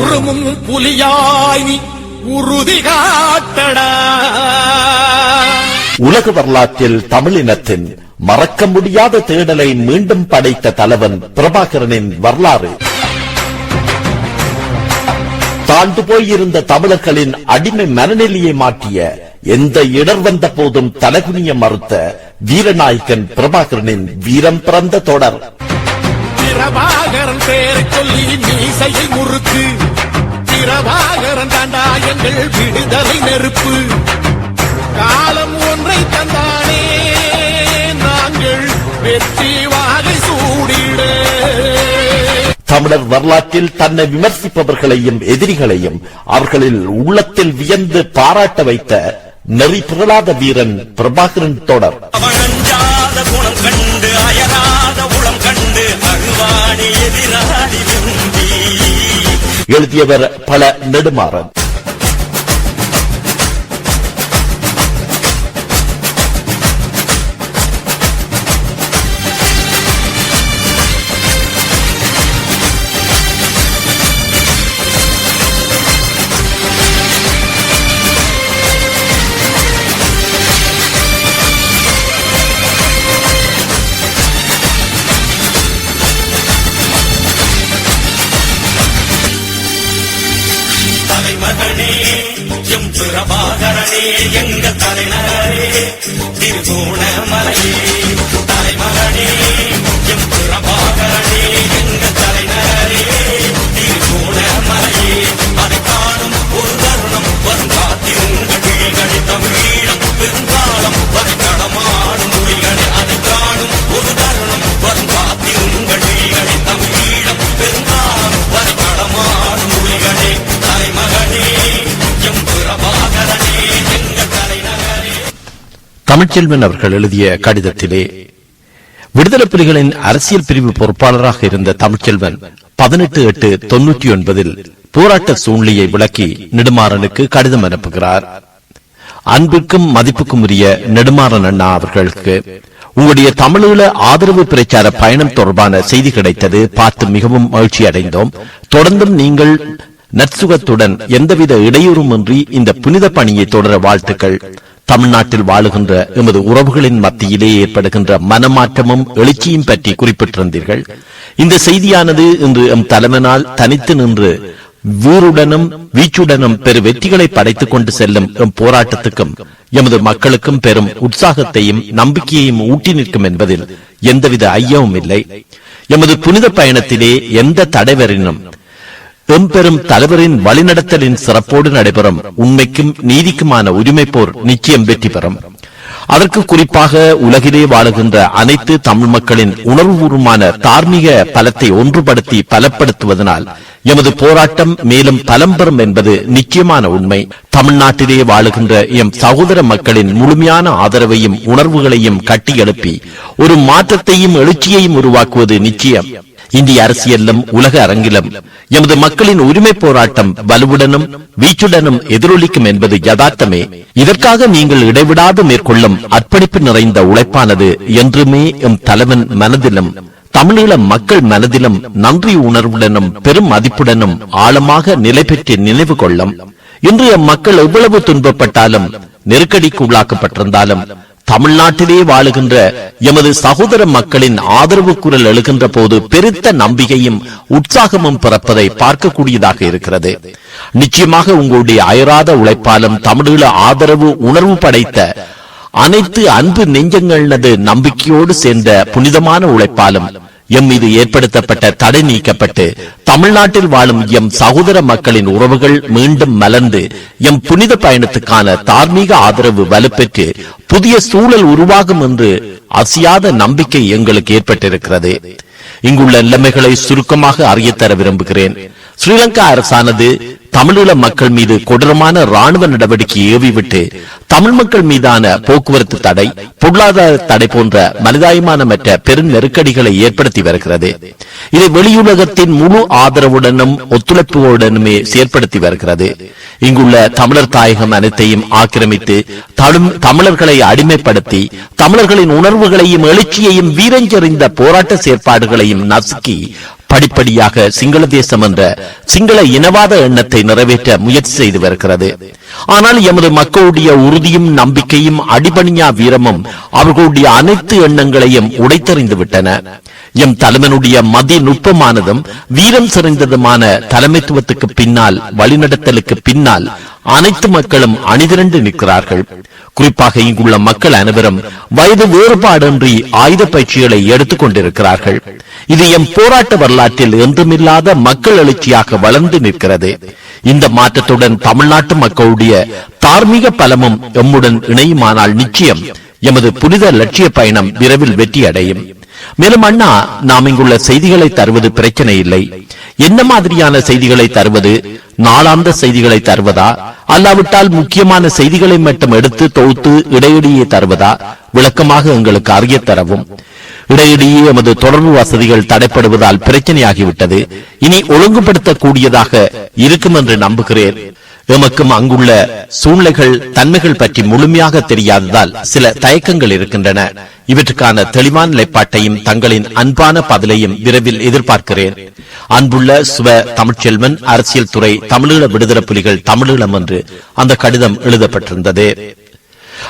உருமும் புலியாய் நீ உறுதி காட்டடா. உலக வரலாற்றில் தமிழினத்தின் மறக்க முடியாத தேடலை மீண்டும் படைத்த தலைவன் பிரபாகரனின் வரலாறு. தாழ்ந்து போயிருந்த தமிழர்களின் அடிமை மனநிலையை மாற்றிய எந்த இடர் வந்த போதும் தலகுனிய மறுத்த வீரநாயகன் பிரபாகரனின் வீரம் பிறந்த தொடர். பிரபாகரன் பேரை சொல்லி மீசையை முறுக்கு. பிரபாகரன் தாண்டா எங்கள் விடுதலை நெருப்பு. காலம் ஒன்றை தந்தானே நாங்கள் வெற்றி வாகை சூடிட. தமிழர் வரலாற்றில் தன்னை விமர்சிப்பவர்களையும் எதிரிகளையும் அவர்களில் உள்ளத்தில் வியந்து பாராட்ட வைத்த நெறி பிறளாத வீரன் பிரபாகரன் தொடர். கண்டு அயராத எழுதியவர் பல நெடுமாறன். திருகோணமலையே மலையே தமிழ்ச்செல்வன் அவர்கள் எழுதிய கடிதத்திலே விடுதலை புலிகளின் அரசியல் பிரிவு பொறுப்பாளராக இருந்த தமிழ்ச்செல்வன் பதினெட்டு எட்டு தொன்னூற்றி ஒன்பதில் போராட்ட சூழ்நிலையை விளக்கி நெடுமாறனுக்கு கடிதம் அனுப்புகிறார். அன்புக்கும் மதிப்புக்கும் உரிய நெடுமாறன் அண்ணா அவர்களுக்கு உங்களுடைய தமிழீழ ஆதரவு பிரச்சார பயணம் தொடர்பான செய்தி கிடைத்தது. பார்த்து மிகவும் மகிழ்ச்சி அடைந்தோம். தொடர்ந்தும் நீங்கள் நற்சுகத்துடன் எந்தவித இடையூறுமின்றி இந்த புனித பணியை தொடர வாழ்த்துக்கள். தமிழ்நாட்டில் வாழுகின்ற எமது உறவுகளின் மத்தியிலே ஏற்படுகின்ற மனமாற்றமும் எழுச்சியும் பற்றி குறிப்பிட்டிருந்தீர்கள். இந்த செய்தியானது இன்று எம் தலைமனால் தனித்து நின்று வீருடனும் வீச்சுடனும் பெரு வெற்றிகளை படைத்துக் கொண்டு செல்லும் எம் போராட்டத்துக்கும் எமது மக்களுக்கும் பெரும் உற்சாகத்தையும் நம்பிக்கையையும் ஊட்டி நிற்கும் என்பதில் எந்தவித ஐயமும் இல்லை. எமது புனித பயணத்திலே எந்த தடைவரினும் எம்பெரும் தலைவரின் வழிநடத்தலின் சிறப்போடு நடைபெறும் உண்மைக்கும் நீதிக்குமான உரிமை போர் நிச்சயம் வெற்றி பெறும். அதற்கு குறிப்பாக உலகிலே வாழுகின்ற அனைத்து தமிழ் மக்களின் உணர்வுபூர்வமான தார்மீக பலத்தை ஒன்றுபடுத்தி பலப்படுத்துவதனால் எமது போராட்டம் மேலும் பலம் பெறும் என்பது நிச்சயமான உண்மை. தமிழ்நாட்டிலே வாழுகின்ற எம் சகோதர மக்களின் முழுமையான ஆதரவையும் உணர்வுகளையும் கட்டியெழுப்பி ஒரு மாற்றத்தையும் எழுச்சியையும் உருவாக்குவது நிச்சயம். இந்திய அரசியலிலும் உலக அரங்கிலும் எமது மக்களின் உரிமை போராட்டம் வலுவுடனும் வீச்சுடனும் எதிரொலிக்கும் என்பது யதார்த்தமே. இதற்காக நீங்கள் இடைவிடாது மேற்கொள்ளும் அர்ப்பணிப்பு நிறைந்த உழைப்பானது என்றுமே எம் தலைவன் மனதிலும் தமிழீழ மக்கள் மனதிலும் நன்றி உணர்வுடனும் பெரும் மதிப்புடனும் ஆழமாக நிலை பெற்று நினைவு கொள்ளும். இன்று எம் மக்கள் எவ்வளவு துன்பப்பட்டாலும் நெருக்கடிக்கு உள்ளாக்கப்பட்டிருந்தாலும் தமிழ்நாட்டிலே வாழுகின்ற எமது சகோதர மக்களின் ஆதரவு குரல் எழுகின்ற போது பெருத்த நம்பிக்கையும் உற்சாகமும் பிறப்பதை பார்க்கக்கூடியதாக இருக்கிறது. நிச்சயமாக உங்களுடைய அயராத உழைப்பாலும் தமிழீழ ஆதரவு உணர்வு படைத்த அனைத்து அன்பு நெஞ்சங்களது நம்பிக்கையோடு சேர்ந்த புனிதமான உழைப்பாலும் எம் மீது ஏற்படுத்தப்பட்ட தடை நீக்கப்பட்டு தமிழ்நாட்டில் வாழும் எம் சகோதர மக்களின் உறவுகள் மீண்டும் மலர்ந்து எம் புனித பயணத்துக்கான தார்மீக ஆதரவு வலுப்பெற்று புதிய சூழல் உருவாகும் என்று அசியாத நம்பிக்கை எங்களுக்கு ஏற்பட்டிருக்கிறது. இங்குள்ள நிலைமைகளை சுருக்கமாக அறியத்தர விரும்புகிறேன். ஸ்ரீலங்கா அரசானது தமிழீழ மக்கள் மீது கொடூரமான ராணுவ நடவடிக்கை ஏவிவிட்டு தமிழ் மக்கள் மீதான போக்குவரத்து தடை பொருளாதார தடை போன்ற மனிதாயமானமற்ற பெரும் நெருக்கடிகளை ஏற்படுத்தி வருகிறது. இதை வெளியுலகத்தின் முழு ஆதரவுடனும் ஒத்துழைப்புடனுமே செயற்படுத்தி வருகிறது. இங்குள்ள தமிழர் தாயகம் அனைத்தையும் ஆக்கிரமித்து தமிழர்களை அடிமைப்படுத்தி தமிழர்களின் உணர்வுகளையும் எழுச்சியையும் வீரஞ்செறிந்த போராட்ட செயற்பாடுகளையும் நசுக்கி படிப்படியாக சிங்கள தேசம் என்ற சிங்கள இனவாத எண்ணத்தை நிறைவேற்ற முயற்சி செய்து வருகிறது. ஆனால் எமது மக்களுடைய உறுதியும் நம்பிக்கையும் அடிபணியா வீரமும் அவர்களுடைய அனைத்து எண்ணங்களையும் உடைத்தறிந்து விட்டன. எம் தலைவனுடைய மதி நுட்பமானதும் வீரம் சிறந்ததுமான தலைமைத்துவத்துக்கு பின்னால் வழிநடத்தலுக்கு பின்னால் அனைத்து மக்களும் அணிதிரண்டு நிற்கிறார்கள். குறிப்பாக இங்குள்ள மக்கள் அனைவரும் வயது வேறுபாடின்றி ஆயுத பயிற்சிகளை எடுத்துக் கொண்டிருக்கிறார்கள். இது எம் போராட்ட வரலாற்றில் என்றுமில்லாத மக்கள் எழுச்சியாக வளர்ந்து நிற்கிறது. இந்த மாற்றத்துடன் தமிழ்நாட்டு மக்களுடைய தார்மீக பலமும் எம்முடன் இணையுமானால் நிச்சயம் எமது புனித லட்சிய பயணம் விரைவில் வெற்றி அடையும் மேலும் அண்ணா நாம் இங்குள்ள செய்திகளை தருவது பிரச்சனை இல்லை. என்ன மாதிரியான செய்திகளை தருவது? நாளாந்த செய்திகளை தருவதா? அல்லாவிட்டால் முக்கியமான செய்திகளை மட்டும் எடுத்து தொகுத்து இடையிடையே தருவதா? விளக்கமாக எங்களுக்கு அறிய தரவும். இடையிடையே எமது தொடர்பு வசதிகள் தடைப்படுவதால் பிரச்சனையாகிவிட்டது. இனி ஒழுங்குபடுத்தக்கூடியதாக இருக்கும் என்று நம்புகிறேன். எமக்கும் அங்குள்ள சூழ்நிலைகள் தன்மைகள் பற்றி முழுமையாக தெரியாததால் சில தயக்கங்கள் இருக்கின்றன. இவற்றுக்கான தெளிவான நிலைப்பாட்டையும் தங்களின் அன்பான பதிலையும் விரைவில் எதிர்பார்க்கிறேன். அன்புள்ள சுவ தமிழ்ச்செல்வன் அரசியல் துறை தமிழீழ விடுதலை புலிகள் தமிழீழம் என்று அந்த கடிதம் எழுதப்பட்டிருந்தது.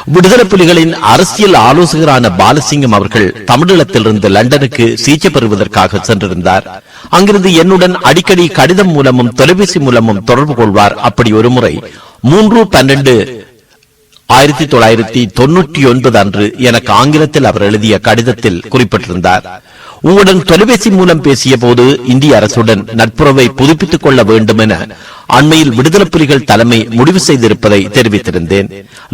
விடுதலை புலிகளின் அரசியல் ஆலோசகரான பாலசிங்கம் அவர்கள் தமிழகத்திலிருந்து லண்டனுக்கு சிகிச்சை பெறுவதற்காக சென்றிருந்தார். அங்கிருந்து என்னுடன் அடிக்கடி கடிதம் மூலமும் தொலைபேசி மூலமும் தொடர்பு கொள்வார். அப்படி ஒரு முறை மூன்று பன்னெண்டு ஆயிரத்தி தொள்ளாயிரத்தி தொண்ணூற்றி ஒன்பது அன்று எனக்கு ஆங்கிலத்தில் அவர் எழுதிய கடிதத்தில் குறிப்பிட்டிருந்தார். உங்களுடன் தொலைபேசி மூலம் பேசிய போது இந்திய அரசுடன் நட்புறவை புதுப்பித்துக் கொள்ள வேண்டும் என அண்மையில் விடுதலை புலிகள் தலைமை முடிவு செய்திருப்பதை தெரிவித்திருந்தேன்.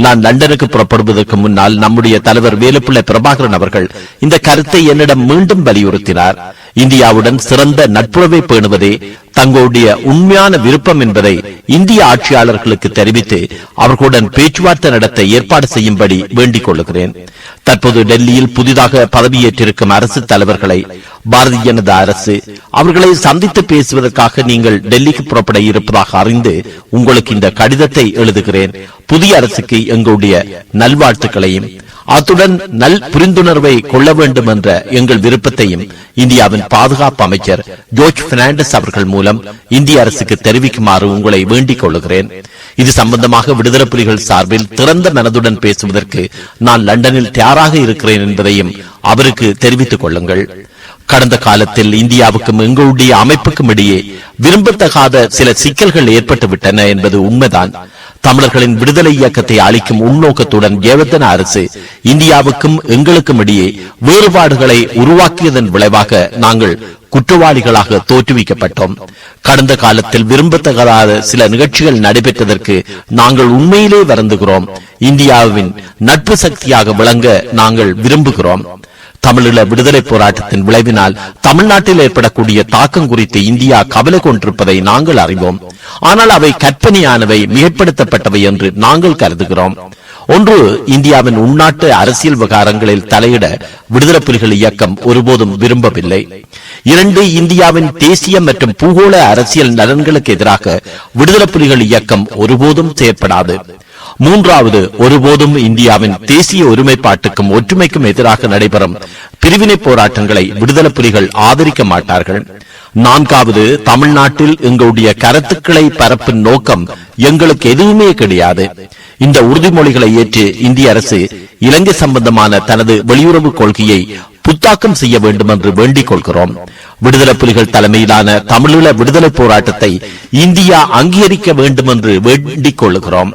நான் லண்டனுக்கு புறப்படுவதற்கு முன்னால் நம்முடைய தலைவர் வேலுப்பிள்ளை பிரபாகரன் அவர்கள் இந்த கருத்தை என்னிடம் மீண்டும் வலியுறுத்தினார். இந்தியாவுடன் சிறந்த நட்புறவை பேணுவதே தங்களுடைய உண்மையான விருப்பம் என்பதை இந்திய ஆட்சியாளர்களுக்கு தெரிவித்து அவர்களுடன் பேச்சுவார்த்தை நடத்த ஏற்பாடு செய்யும்படி வேண்டிக் கொள்கிறேன். தற்போது டெல்லியில் புதிதாக பதவியேற்றிருக்கும் அரசு தலைவர்களை பாரதிய ஜனதா அரசு அவர்களை சந்தித்து பேசுவதற்காக நீங்கள் டெல்லிக்கு புறப்பட இருப்பதாக அறிந்து உங்களுக்கு இந்த கடிதத்தை எழுதுகிறேன். புதிய அரசுக்கு எங்களுடைய நல்வாழ்த்துக்களையும் அத்துடன் நல் புரிந்துணர்வை கொள்ள வேண்டும் என்ற எங்கள் விருப்பத்தையும் இந்தியாவின் பாதுகாப்பு அமைச்சர் ஜோர்ஜ் பெர்னாண்டஸ் அவர்கள் மூலம் இந்திய அரசுக்கு தெரிவிக்குமாறு உங்களை வேண்டிக் கொள்கிறேன் இது சம்பந்தமாக விடுதலை புலிகள் சார்பில் திறந்த மனதுடன் பேசுவதற்கு நான் லண்டனில் தயாராக இருக்கிறேன் என்பதையும் அவருக்கு தெரிவித்துக் கொள்ளுங்கள். கடந்த காலத்தில் இந்தியாவுக்கும் எங்களுடைய அமைப்புக்கும் இடையே விரும்பத்தகாத சில சிக்கல்கள் ஏற்பட்டுவிட்டன என்பது உண்மைதான். தமிழர்களின் விடுதலை இயக்கத்தை அளிக்கும் உள்நோக்கத்துடன் ஜெயவர்தன அரசு இந்தியாவுக்கும் எங்களுக்கும் இடையே வேறுபாடுகளை உருவாக்கியதன் விளைவாக நாங்கள் குற்றவாளிகளாக தோற்றுவிக்கப்பட்டோம். கடந்த காலத்தில் விரும்பத்தகாத சில நிகழ்ச்சிகள் நடைபெற்றதற்கு நாங்கள் உண்மையிலே வருந்துகிறோம். இந்தியாவின் நட்பு சக்தியாக விளங்க நாங்கள் விரும்புகிறோம். தமிழீழ விடுதலை போராட்டத்தின் விளைவினால் தமிழ்நாட்டில் ஏற்படக்கூடிய தாக்கம் குறித்து இந்தியா கவலை கொண்டிருப்பதை நாங்கள் அறிவோம். ஆனால் அவை கற்பனையானவை மிகப்படுத்தப்பட்டவை என்று நாங்கள் கருதுகிறோம். ஒன்று இந்தியாவின் உள்நாட்டு அரசியல் விவகாரங்களில் தலையிட விடுதலை புலிகள் இயக்கம் ஒருபோதும் விரும்பவில்லை. இரண்டு இந்தியாவின் தேசிய மற்றும் பூகோள அரசியல் நலன்களுக்கு எதிராக விடுதலை புலிகள் இயக்கம் ஒருபோதும் செயற்படாது. மூன்றாவது ஒருபோதும் இந்தியாவின் தேசிய ஒருமைப்பாட்டுக்கும் ஒற்றுமைக்கும் எதிராக நடைபெறும் பிரிவினை போராட்டங்களை விடுதலை புலிகள் ஆதரிக்க மாட்டார்கள். நான்காவது தமிழ்நாட்டில் எங்களுடைய கருத்துக்களை பரப்பும் நோக்கம் எங்களுக்கு எதுவுமே கிடையாது. இந்த உறுதிமொழிகளை ஏற்று இந்திய அரசு இலங்கை சம்பந்தமான தனது வெளியுறவு கொள்கையை புத்தாக்கம் செய்ய வேண்டும் என்று வேண்டிக் கொள்கிறோம். விடுதலை புலிகள் தலைமையிலான தமிழீழ விடுதலை போராட்டத்தை இந்தியா அங்கீகரிக்க வேண்டும் என்று வேண்டிக் கொள்கிறோம்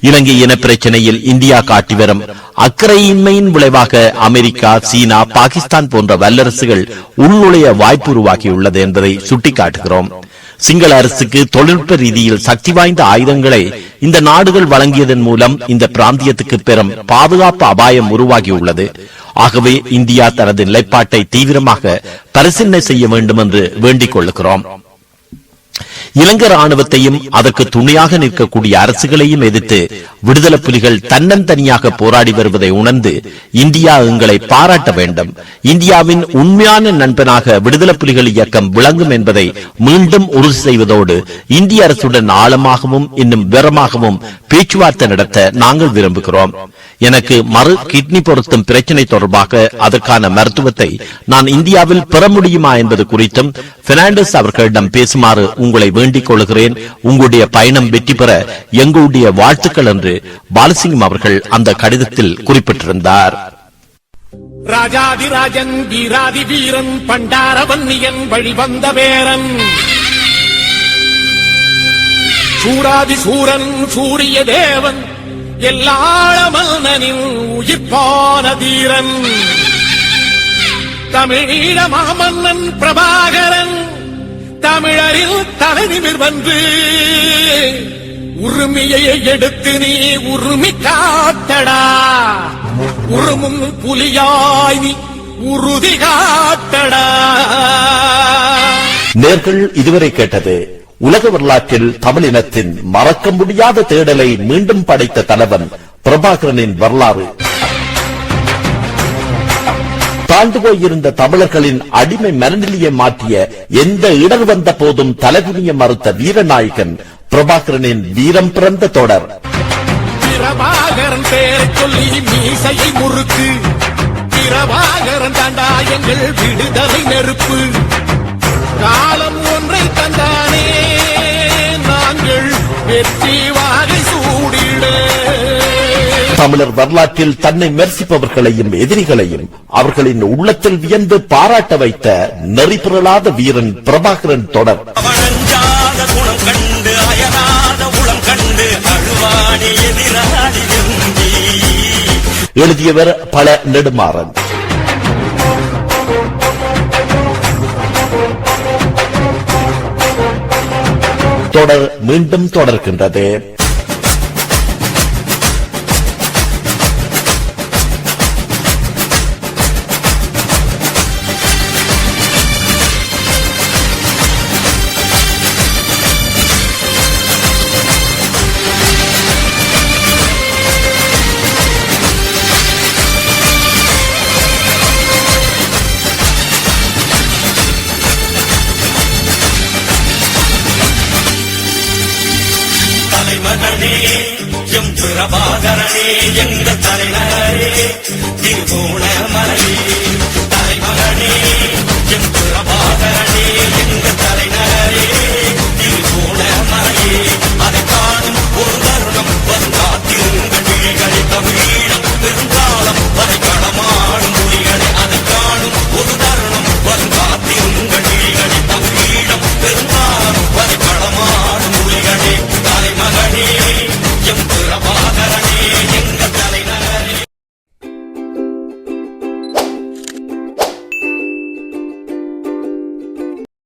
இலங்கை இன பிரச்சனையில் இந்தியா காட்டி வரும். அக்கறையின்மையின் விளைவாக அமெரிக்கா சீனா பாகிஸ்தான் போன்ற வல்லரசுகள் உள்நுழைய வாய்ப்பு உருவாக்கியுள்ளது என்பதை சுட்டிக்காட்டுகிறோம். சிங்கள அரசுக்கு தொழில்நுட்ப ரீதியில் சக்தி வாய்ந்த ஆயுதங்களை இந்த நாடுகள் வழங்கியதன் மூலம் இந்த பிராந்தியத்துக்கு பெரும் பாதுகாப்பு அபாயம் உருவாகியுள்ளது. ஆகவே இந்தியா தனது நிலைப்பாட்டை தீவிரமாக பரிசீலனை செய்ய வேண்டும் என்று வேண்டிக் கொள்கிறோம் இலங்கை ராணுவத்தையும் அதற்கு துணையாக நிற்கக்கூடிய அரசுகளையும் எதிர்த்து விடுதலை புலிகள் தன்னந்தனியாக போராடி வருவதை உணர்ந்து இந்தியா எங்களை பாராட்ட வேண்டும். இந்தியாவின் உண்மையான நண்பனாக விடுதலை புலிகள் இயக்கம் விளங்கும் என்பதை மீண்டும் உறுதி செய்வதோடு இந்திய அரசுடன் ஆழமாகவும் இன்னும் விரமாகவும் பேச்சுவார்த்தை நடத்த நாங்கள் விரும்புகிறோம். எனக்கு மறு கிட்னி பொருத்தும் பிரச்சனை தொடர்பாக அதற்கான மருத்துவத்தை நான் இந்தியாவில் பெற முடியுமா என்பது குறித்தும் பெர்னாண்டஸ் அவர்களிடம் பேசுமாறு உங்களை வேண்டிக் கொள்கிறேன் உங்களுடைய பயணம் வெற்றி பெற எங்களுடைய வாழ்த்துக்கள் என்று பாலசிங்கம் அவர்கள் அந்த கடிதத்தில் குறிப்பிட்டிருந்தார். ராஜாதிராஜன் வீராதி வீரன் பண்டாரவன்னியன் வழிவந்த வேரன் சூராதி சூரன் சூரிய தேவன் எல்லாழமன்னனின் உயிர்ப்பான தீரன். தமிழீழ மாமன்னன் பிரபாகரன் தமிழரில் தலைநிமிர் வந்து உரிமையை எடுத்து நீ உரிமை காத்தடா. உருமும் புலியாய் நீ உறுதி காத்தடா. நேர்கள் இதுவரை கேட்டது உலக வரலாற்றில் தமிழினத்தின் மறக்க முடியாத தேடலை மீண்டும் படைத்த தலைவன் பிரபாகரனின் வரலாறு. தாழ்ந்து போயிருந்த தமிழர்களின் அடிமை மனநிலையை மாற்றிய எந்த இடர் வந்த போதும் தலைகுனிய மறுத்த வீரநாயகன் பிரபாகரனின் வீரம் பிறந்த தொடர். பிரபாகரன் பேரை சொல்லி மீசையை முறுக்கு. பிரபாகரன் தாண்டா எங்கள் விடுதலை நெருப்பு. காலம் ஒன்றை தந்தானே நாங்கள் வெற்றி வாகை தமிழர் வரலாற்றில் தன்னை விமர்சிப்பவர்களையும் எதிரிகளையும் அவர்களின் உள்ளத்தில் வியந்து பாராட்ட வைத்த நெறிபிறலாத வீரன் பிரபாகரன் தொடர். எழுதியவர் பல நெடுமாறன். தொடர் மீண்டும் தொடர்கின்றது. எங்கள் தலைநகரே